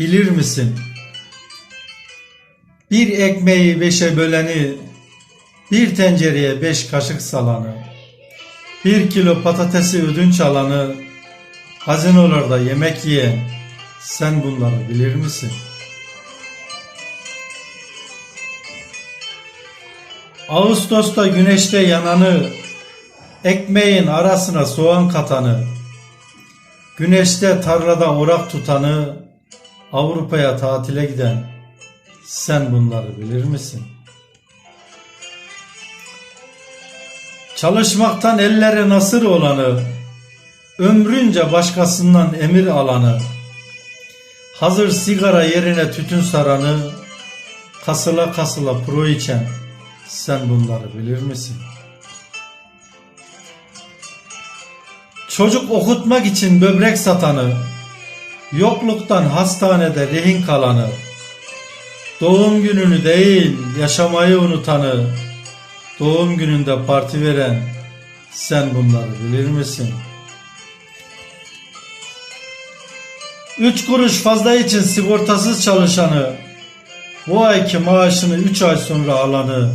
bilir misin? Bir ekmeği beşe böleni, bir tencereye beş kaşık salanı, bir kilo patatesi ödünç alanı, hazinolarda yemek yiyen, sen bunları bilir misin? Ağustos'ta güneşte yananı, ekmeğin arasına soğan katanı, güneşte tarlada orak tutanı, Avrupa'ya tatile giden, sen bunları bilir misin? Çalışmaktan elleri nasır olanı, ömrünce başkasından emir alanı, hazır sigara yerine tütün saranı, kasıla kasıla pro içen, sen bunları bilir misin? Çocuk okutmak için böbrek satanı, yokluktan hastanede rehin kalanı, doğum gününü değil yaşamayı unutanı, doğum gününde parti veren, sen bunları bilir misin? Üç kuruş fazla için sigortasız çalışanı, bu ayki maaşını üç ay sonra alanı,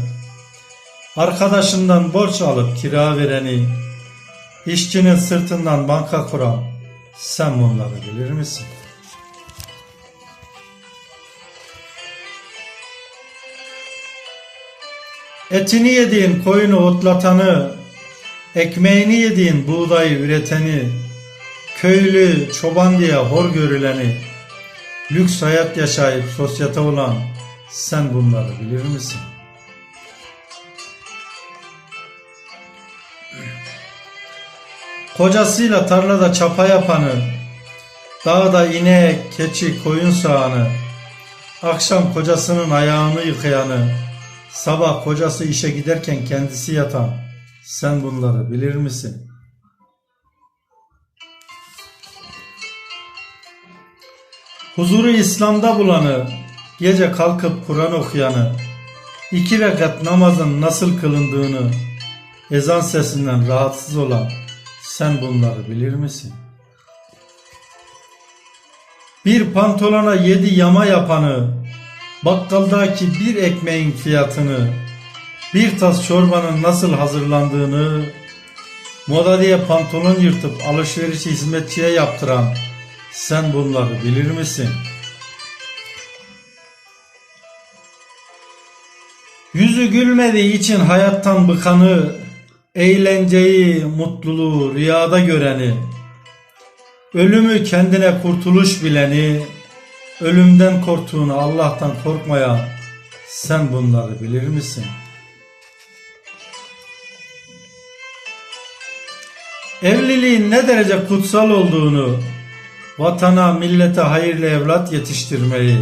arkadaşından borç alıp kira vereni, işçinin sırtından banka kuran, sen bunları bilir misin? Etini yediğin koyunu otlatanı, ekmeğini yediğin buğdayı üreteni, köylü, çoban diye hor görüleni, lüks hayat yaşayıp sosyete olan sen bunları bilir misin? Kocasıyla tarlada çapa yapanı, dağda inek, keçi, koyun sağanı, akşam kocasının ayağını yıkayanı, sabah kocası işe giderken kendisi yatan, sen bunları bilir misin? Huzuru İslam'da bulanı, gece kalkıp Kur'an okuyanı, iki rekat namazın nasıl kılındığını, ezan sesinden rahatsız olan, sen bunları bilir misin? Bir pantolona yedi yama yapanı, bakkaldaki bir ekmeğin fiyatını, bir tas çorbanın nasıl hazırlandığını, moda diye pantolon yırtıp alışverişi hizmetçiye yaptıran, sen bunları bilir misin? Yüzü gülmediği için hayattan bıkanı, eğlenceyi, mutluluğu rüyada göreni, ölümü kendine kurtuluş bileni, ölümden korktuğunu Allah'tan korkmayan, sen bunları bilir misin? Evliliğin ne derece kutsal olduğunu, vatana, millete hayırlı evlat yetiştirmeyi,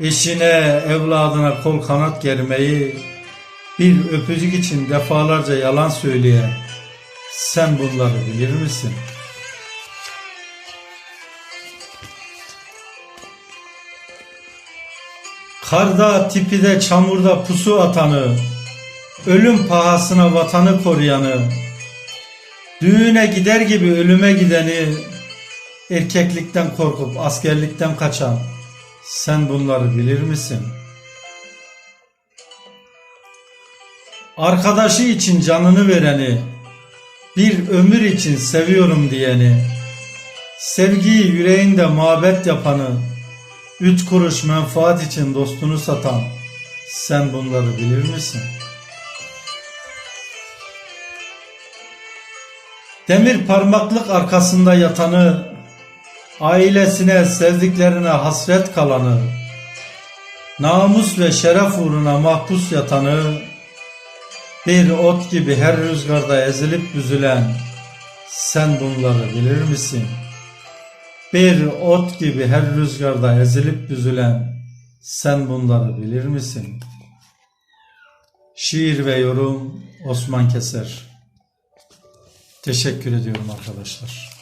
eşine, evladına kol kanat germeyi, bir öpücük için defalarca yalan söyleyen, sen bunları bilir misin? Karda, tipide, çamurda pusu atanı, ölüm pahasına vatanı koruyanı, düğüne gider gibi ölüme gideni, erkeklikten korkup askerlikten kaçan, sen bunları bilir misin? Arkadaşı için canını vereni, bir ömür için seviyorum diyeni, sevgiyi yüreğinde mabet yapanı, üç kuruş menfaat için dostunu satan, sen bunları bilir misin? Demir parmaklık arkasında yatanı, ailesine, sevdiklerine hasret kalanı, namus ve şeref uğruna mahpus yatanı, bir ot gibi her rüzgarda ezilip büzülen, sen bunları bilir misin? Bir ot gibi her rüzgarda ezilip büzülen, sen bunları bilir misin? Şiir ve yorum Osman Keser. Teşekkür ediyorum arkadaşlar.